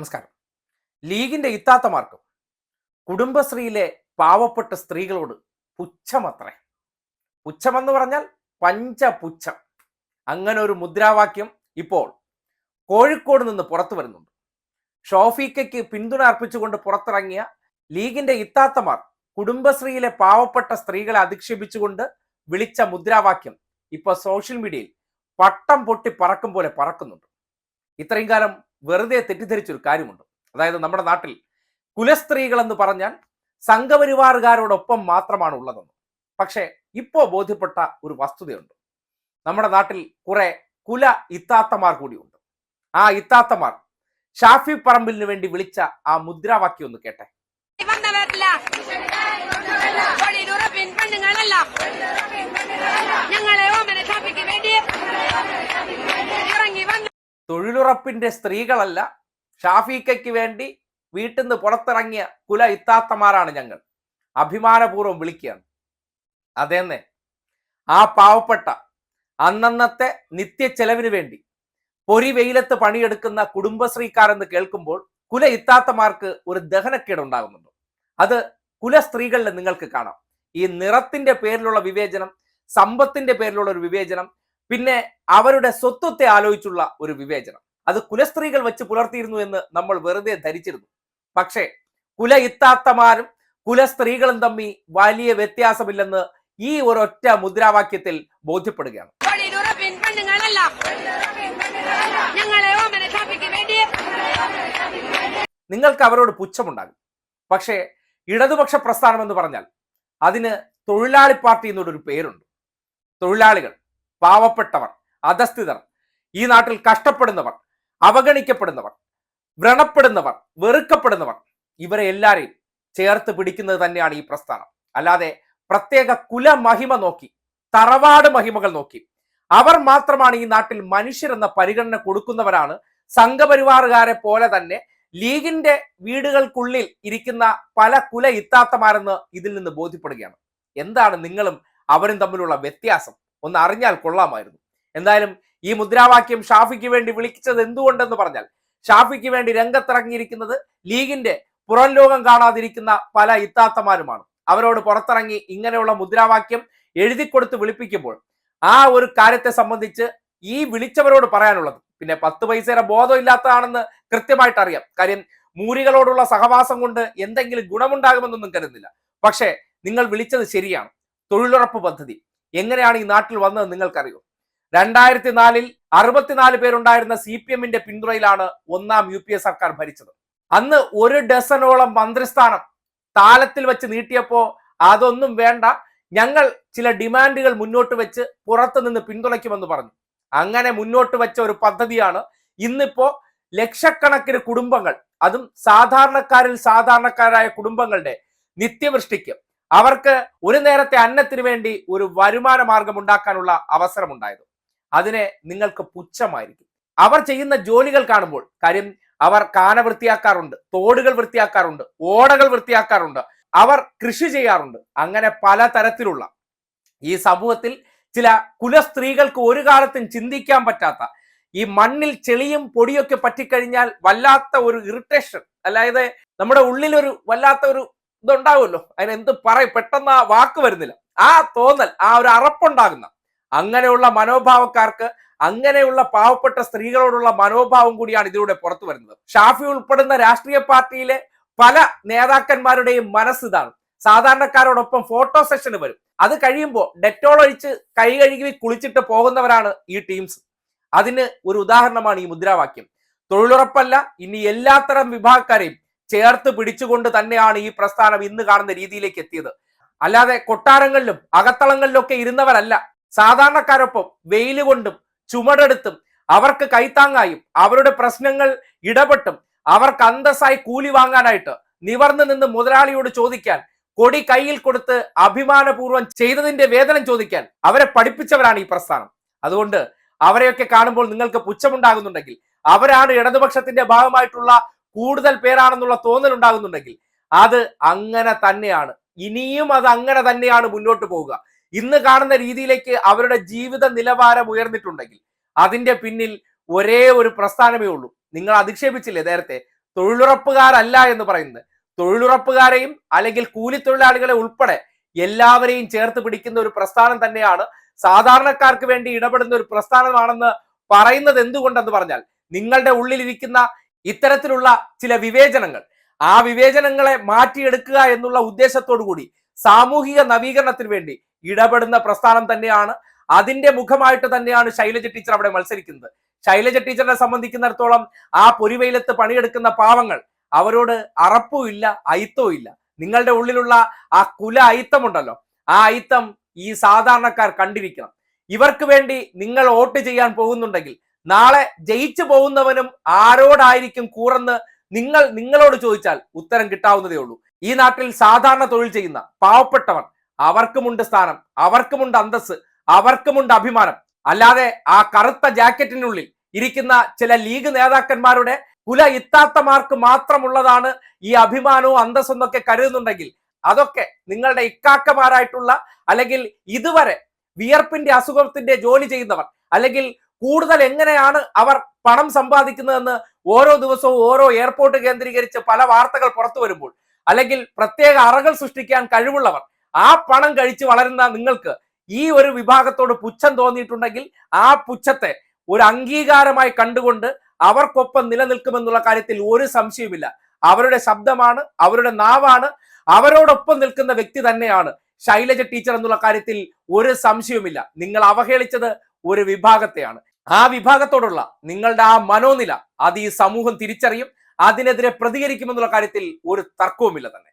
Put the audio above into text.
നമസ്കാരം. ലീഗിന്റെ ഇത്താത്തമാർക്കും കുടുംബശ്രീയിലെ പാവപ്പെട്ട സ്ത്രീകളോട് പുച്ഛമത്രേ. പുച്ഛമെന്ന് പറഞ്ഞാൽ പഞ്ചപുച്ഛം. അങ്ങനെ ഒരു മുദ്രാവാക്യം ഇപ്പോൾ കോഴിക്കോട് നിന്ന് പുറത്തു വരുന്നുണ്ട്. ഷോഫീക്കയ്ക്ക് പിന്തുണ അർപ്പിച്ചുകൊണ്ട് പുറത്തിറങ്ങിയ ലീഗിന്റെ ഇത്താത്തമാർ കുടുംബശ്രീയിലെ പാവപ്പെട്ട സ്ത്രീകളെ അധിക്ഷേപിച്ചുകൊണ്ട് വിളിച്ച മുദ്രാവാക്യം ഇപ്പോൾ സോഷ്യൽ മീഡിയയിൽ പട്ടം പൊട്ടി പറക്കും പോലെ പറക്കുന്നുണ്ട്. ഇത്രയും കാലം വെറുതെ തെറ്റിദ്ധരിച്ചൊരു കാര്യമുണ്ട്. അതായത് നമ്മുടെ നാട്ടിൽ കുലസ്ത്രീകൾ എന്ന് പറഞ്ഞാൽ സംഘപരിവാറുകാരോടൊപ്പം മാത്രമാണ് ഉള്ളതെന്ന് പക്ഷേ ഇപ്പോൾ ബോധ്യപ്പെട്ട ഒരു വസ്തുതയുണ്ട്. നമ്മുടെ നാട്ടിൽ കുറെ കുല ഇത്താത്തമാർ കൂടിയുണ്ട്. ആ ഇത്താത്തമാർ ഷാഫി പറമ്പിലിന് വേണ്ടി വിളിച്ച ആ മുദ്രാവാക്യം ഒന്ന് കേട്ടെ. തൊഴിലുറപ്പിന്റെ സ്ത്രീകളല്ല. ഷാഫീക്കയ്ക്ക് വേണ്ടി വീട്ടിൽ നിന്ന് പുറത്തിറങ്ങിയ കുല ഇത്താത്തമാരാണ് ഞങ്ങൾ. അഭിമാനപൂർവം വിളിക്കുകയാണ്. അതേന്നെ ആ പാവപ്പെട്ട അന്നന്നത്തെ നിത്യ ചെലവിന് വേണ്ടി പൊരി വെയിലത്ത് പണിയെടുക്കുന്ന കുടുംബശ്രീക്കാരെന്ന് കേൾക്കുമ്പോൾ കുല ഇത്താത്തമാർക്ക് ഒരു ദഹനക്കേട് ഉണ്ടാകുന്നുണ്ട്. അത് കുല സ്ത്രീകളിൽ നിങ്ങൾക്ക് കാണാം. ഈ നിറത്തിന്റെ പേരിലുള്ള വിവേചനം സമ്പത്തിന്റെ പേരിലുള്ള ഒരു വിവേചനം പിന്നെ അവരുടെ സ്വത്വത്തെ ആലോചിച്ചുള്ള ഒരു വിവേചനം. അത് കുലസ്ത്രീകൾ വെച്ച് പുലർത്തിയിരുന്നു എന്ന് നമ്മൾ വെറുതെ ധരിച്ചിരുന്നു. പക്ഷേ കുല ഇത്താത്തമാരും കുലസ്ത്രീകളും തമ്മിൽ വലിയ വ്യത്യാസമില്ലെന്ന് ഈ ഒരൊറ്റ മുദ്രാവാക്യത്തിൽ ബോധ്യപ്പെടുകയാണ്. നിങ്ങൾക്ക് അവരോട് പുച്ഛമുണ്ടാകും. പക്ഷേ ഇടതുപക്ഷ പ്രസ്ഥാനം എന്ന് പറഞ്ഞാൽ അതിന് തൊഴിലാളി പാർട്ടി എന്നൊരു പേരുണ്ട്. തൊഴിലാളികൾ പാവപ്പെട്ടവർ അധസ്ഥിതർ ഈ നാട്ടിൽ കഷ്ടപ്പെടുന്നവർ അവഗണിക്കപ്പെടുന്നവർ വ്രണപ്പെടുന്നവർ വെറുക്കപ്പെടുന്നവർ ഇവരെ എല്ലാവരെയും ചേർത്ത് പിടിക്കുന്നത് തന്നെയാണ് ഈ പ്രസ്ഥാനം. അല്ലാതെ പ്രത്യേക കുലമഹിമ നോക്കി തറവാട് മഹിമകൾ നോക്കി അവർ മാത്രമാണ് ഈ നാട്ടിൽ മനുഷ്യരെന്ന പരിഗണന കൊടുക്കുന്നവരാണ്. സംഘപരിവാറുകാരെ പോലെ തന്നെ ലീഗിന്റെ വീടുകൾക്കുള്ളിൽ ഇരിക്കുന്ന പല കുല ഇത്താത്തമാരെന്ന് ഇതിൽ നിന്ന് ബോധ്യപ്പെടുകയാണ്. എന്താണ് നിങ്ങളും അവരും തമ്മിലുള്ള വ്യത്യാസം? ഒന്ന് അറിഞ്ഞാൽ കൊള്ളാമായിരുന്നു. എന്തായാലും ഈ മുദ്രാവാക്യം ഷാഫിക്ക് വേണ്ടി വിളിച്ചത് എന്തുകൊണ്ടെന്ന് പറഞ്ഞാൽ ഷാഫിക്ക് വേണ്ടി രംഗത്തിറങ്ങിയിരിക്കുന്നത് ലീഗിന്റെ പുറം ലോകം കാണാതിരിക്കുന്ന പല ഇത്താത്തമാരുമാണ്. അവരോട് പുറത്തിറങ്ങി ഇങ്ങനെയുള്ള മുദ്രാവാക്യം എഴുതിക്കൊടുത്ത് വിളിപ്പിക്കുമ്പോൾ ആ ഒരു കാര്യത്തെ സംബന്ധിച്ച് ഈ വിളിച്ചവരോട് പറയാനുള്ളത്. പിന്നെ പത്ത് പൈസയുടെ ബോധമില്ലാത്തതാണെന്ന് കൃത്യമായിട്ട് അറിയാം. കാര്യം മൂരികളോടുള്ള സഹവാസം കൊണ്ട് എന്തെങ്കിലും ഗുണമുണ്ടാകുമെന്നൊന്നും കരുതുന്നില്ല. പക്ഷേ നിങ്ങൾ വിളിച്ചത് ശരിയാണ്. തൊഴിലുറപ്പ് പദ്ധതി. എങ്ങനെയാണ് ഈ നാട്ടിൽ വന്നത് നിങ്ങൾക്കറിയോ? രണ്ടായിരത്തി നാലിൽ അറുപത്തിനാല് പേരുണ്ടായിരുന്ന സി പി എമ്മിന്റെ പിന്തുണയിലാണ് ഒന്നാം യു പി എ സർക്കാർ ഭരിച്ചത്. അന്ന് ഒരു ഡസനോളം മന്ത്രിസ്ഥാനം താലത്തിൽ വെച്ച് നീട്ടിയപ്പോ അതൊന്നും വേണ്ട. ഞങ്ങൾ ചില ഡിമാൻഡുകൾ മുന്നോട്ട് വെച്ച് പുറത്തു നിന്ന് പിന്തുണയ്ക്കുമെന്ന് പറഞ്ഞു. അങ്ങനെ മുന്നോട്ട് വെച്ച ഒരു പദ്ധതിയാണ് ഇന്നിപ്പോ ലക്ഷക്കണക്കിന് കുടുംബങ്ങൾ അതും സാധാരണക്കാരിൽ സാധാരണക്കാരായ കുടുംബങ്ങളുടെ നിത്യവൃഷ്ടിക്ക് അവർക്ക് ഒരു നേരത്തെ അന്നത്തിന് വേണ്ടി ഒരു വരുമാന മാർഗം ഉണ്ടാക്കാനുള്ള അവസരമുണ്ടായത്. അതിനെ നിങ്ങൾക്ക് പുച്ഛമായിരിക്കും. അവർ ചെയ്യുന്ന ജോലികൾ കാണുമ്പോൾ കാര്യം അവർ കാന വൃത്തിയാക്കാറുണ്ട് തോടുകൾ വൃത്തിയാക്കാറുണ്ട് ഓടകൾ വൃത്തിയാക്കാറുണ്ട് അവർ കൃഷി ചെയ്യാറുണ്ട്. അങ്ങനെ പല തരത്തിലുള്ള ഈ സമൂഹത്തിൽ ചില കുലസ്ത്രീകൾക്ക് ഒരു കാലത്തും ചിന്തിക്കാൻ പറ്റാത്ത ഈ മണ്ണിൽ ചെളിയും പൊടിയൊക്കെ പറ്റിക്കഴിഞ്ഞാൽ വല്ലാത്ത ഒരു ഇറിറ്റേഷൻ അതായത് നമ്മുടെ ഉള്ളിലൊരു വല്ലാത്ത ഒരു ഇതുണ്ടാവുമല്ലോ. അതിനെന്ത് പറയും? പെട്ടെന്ന് ആ വാക്ക് വരുന്നില്ല. ആ തോന്നൽ ആ ഒരു അറപ്പുണ്ടാകുന്ന അങ്ങനെയുള്ള മനോഭാവക്കാർക്ക് അങ്ങനെയുള്ള പാവപ്പെട്ട സ്ത്രീകളോടുള്ള മനോഭാവം കൂടിയാണ് ഇതിലൂടെ പുറത്തു വരുന്നത്. ഷാഫി ഉൾപ്പെടുന്ന രാഷ്ട്രീയ പാർട്ടിയിലെ പല നേതാക്കന്മാരുടെയും മനസ്സ് ഇതാണ്. സാധാരണക്കാരോടൊപ്പം ഫോട്ടോ സെഷന് വരും. അത് കഴിയുമ്പോൾ ഡെറ്റോൾ ഒഴിച്ച് കൈ കഴുകി കുളിച്ചിട്ട് പോകുന്നവരാണ് ഈ ടീംസ്. അതിന് ഒരു ഉദാഹരണമാണ് ഈ മുദ്രാവാക്യം. തൊഴിലുറപ്പല്ല ഇനി എല്ലാത്തരം വിഭാഗക്കാരെയും ചേർത്ത് പിടിച്ചുകൊണ്ട് തന്നെയാണ് ഈ പ്രസ്ഥാനം ഇന്ന് കാണുന്ന രീതിയിലേക്ക് എത്തിയത്. അല്ലാതെ കൊട്ടാരങ്ങളിലും അകത്തളങ്ങളിലും ഒക്കെ ഇരുന്നവരല്ല സാധാരണക്കാരൊപ്പം വെയിൽ കൊണ്ടും ചുമടെടുത്തും അവർക്ക് കൈത്താങ്ങായും അവരുടെ പ്രശ്നങ്ങൾ ഇടപെട്ടും അവർക്ക് അന്തസ്സായി കൂലി വാങ്ങാനായിട്ട് നിവർന്നു നിന്ന് മുതലാളിയോട് ചോദിക്കാൻ കൊടി കയ്യിൽ കൊടുത്ത് അഭിമാനപൂർവം ചെയ്തതിന്റെ വേതനം ചോദിക്കാൻ അവരെ പഠിപ്പിച്ചവരാണ് ഈ പ്രസ്ഥാനം. അതുകൊണ്ട് അവരെയൊക്കെ കാണുമ്പോൾ നിങ്ങൾക്ക് പുച്ഛമുണ്ടാകുന്നുണ്ടെങ്കിൽ അവരാണ് ഇടതുപക്ഷത്തിന്റെ ഭാഗമായിട്ടുള്ള കൂടുതൽ പേരാണെന്നുള്ള തോന്നൽ ഉണ്ടാകുന്നുണ്ടെങ്കിൽ അത് അങ്ങനെ തന്നെയാണ്. ഇനിയും അത് അങ്ങനെ തന്നെയാണ് മുന്നോട്ട് പോവുക. ഇന്ന് കാണുന്ന രീതിയിലേക്ക് അവരുടെ ജീവിത നിലവാരം ഉയർന്നിട്ടുണ്ടെങ്കിൽ അതിന്റെ പിന്നിൽ ഒരേ ഒരു പ്രസ്ഥാനമേ ഉള്ളൂ. നിങ്ങൾ അധിക്ഷേപിച്ചില്ലേ നേരത്തെ? തൊഴിലുറപ്പുകാരല്ല എന്ന് പറയുന്നത്. തൊഴിലുറപ്പുകാരെയും അല്ലെങ്കിൽ കൂലിത്തൊഴിലാളികളെ ഉൾപ്പെടെ എല്ലാവരെയും ചേർത്ത് പിടിക്കുന്ന ഒരു പ്രസ്ഥാനം തന്നെയാണ്. സാധാരണക്കാർക്ക് വേണ്ടി ഇടപെടുന്ന ഒരു പ്രസ്ഥാനമാണെന്ന് പറയുന്നത് എന്തുകൊണ്ടെന്ന് പറഞ്ഞാൽ നിങ്ങളുടെ ഉള്ളിലിരിക്കുന്ന ഇത്തരത്തിലുള്ള ചില വിവേചനങ്ങൾ ആ വിവേചനങ്ങളെ മാറ്റിയെടുക്കുക എന്നുള്ള ഉദ്ദേശത്തോടു കൂടി സാമൂഹിക നവീകരണത്തിന് വേണ്ടി ഇടപെടുന്ന പ്രസ്ഥാനം തന്നെയാണ്. അതിന്റെ മുഖമായിട്ട് തന്നെയാണ് ശൈലജ ടീച്ചർ അവിടെ മത്സരിക്കുന്നത്. ശൈലജ ടീച്ചറിനെ സംബന്ധിക്കുന്നിടത്തോളം ആ പൊരിവെയിലത്ത് പണിയെടുക്കുന്ന പാവങ്ങൾ അവരോട് അറപ്പും ഇല്ല അയിത്തവും ഇല്ല. നിങ്ങളുടെ ഉള്ളിലുള്ള ആ കുല അയിത്തമുണ്ടല്ലോ. ആ അയിത്തം ഈ സാധാരണക്കാർ കണ്ടിരിക്കണം. ഇവർക്ക് വേണ്ടി നിങ്ങൾ വോട്ട് ചെയ്യാൻ പോകുന്നുണ്ടെങ്കിൽ നാളെ ജയിച്ചു പോകുന്നവനും ആരോടായിരിക്കും കൂറന്ന് നിങ്ങൾ നിങ്ങളോട് ചോദിച്ചാൽ ഉത്തരം കിട്ടാവുന്നതേ ഉള്ളൂ. ഈ നാട്ടിൽ സാധാരണ തൊഴിൽ ചെയ്യുന്ന പാവപ്പെട്ടവർ അവർക്കുമുണ്ട് സ്ഥാനം അവർക്കുമുണ്ട് അന്തസ് അവർക്കുമുണ്ട് അഭിമാനം. അല്ലാതെ ആ കറുത്ത ജാക്കറ്റിനുള്ളിൽ ഇരിക്കുന്ന ചില ലീഗ് നേതാക്കന്മാരുടെ കുല ഇത്താത്തമാർക്ക് മാത്രമുള്ളതാണ് ഈ അഭിമാനവും അന്തസ്സും എന്നൊക്കെ കരുതുന്നുണ്ടെങ്കിൽ അതൊക്കെ നിങ്ങളുടെ ഇക്കാക്കമാരായിട്ടുള്ള അല്ലെങ്കിൽ ഇതുവരെ വിയർപ്പിന്റെ അസുഖത്തിന്റെ ജോലി ചെയ്യുന്നവർ അല്ലെങ്കിൽ കൂടുതൽ എങ്ങനെയാണ് അവർ പണം സമ്പാദിക്കുന്നതെന്ന് ഓരോ ദിവസവും ഓരോ എയർപോർട്ട് കേന്ദ്രീകരിച്ച് പല വാർത്തകൾ പുറത്തു വരുമ്പോൾ അല്ലെങ്കിൽ പ്രത്യേക അറകൾ സൃഷ്ടിക്കാൻ കഴിവുള്ളവർ ആ പണം കഴിച്ച് വളരുന്ന നിങ്ങൾക്ക് ഈ ഒരു വിഭാഗത്തോട് പുച്ഛം തോന്നിയിട്ടുണ്ടെങ്കിൽ ആ പുച്ഛത്തെ ഒരു അംഗീകാരമായി കണ്ടുകൊണ്ട് അവർക്കൊപ്പം നിലനിൽക്കുമെന്നുള്ള കാര്യത്തിൽ ഒരു സംശയവുമില്ല. അവരുടെ ശബ്ദമാണ് അവരുടെ നാവാണ് അവരോടൊപ്പം നിൽക്കുന്ന വ്യക്തി തന്നെയാണ് ശൈലജ ടീച്ചർ എന്നുള്ള കാര്യത്തിൽ ഒരു സംശയവുമില്ല. നിങ്ങൾ അവഹേളിച്ചത് ഒരു വിഭാഗത്തെയാണ്. ആ വിഭാഗത്തോടുള്ള നിങ്ങളുടെ ആ മനോനില അത് ഈ സമൂഹം തിരിച്ചറിയും അതിനെതിരെ പ്രതികരിക്കുമെന്നുള്ള കാര്യത്തിൽ ഒരു തർക്കവുമില്ല തന്നെ.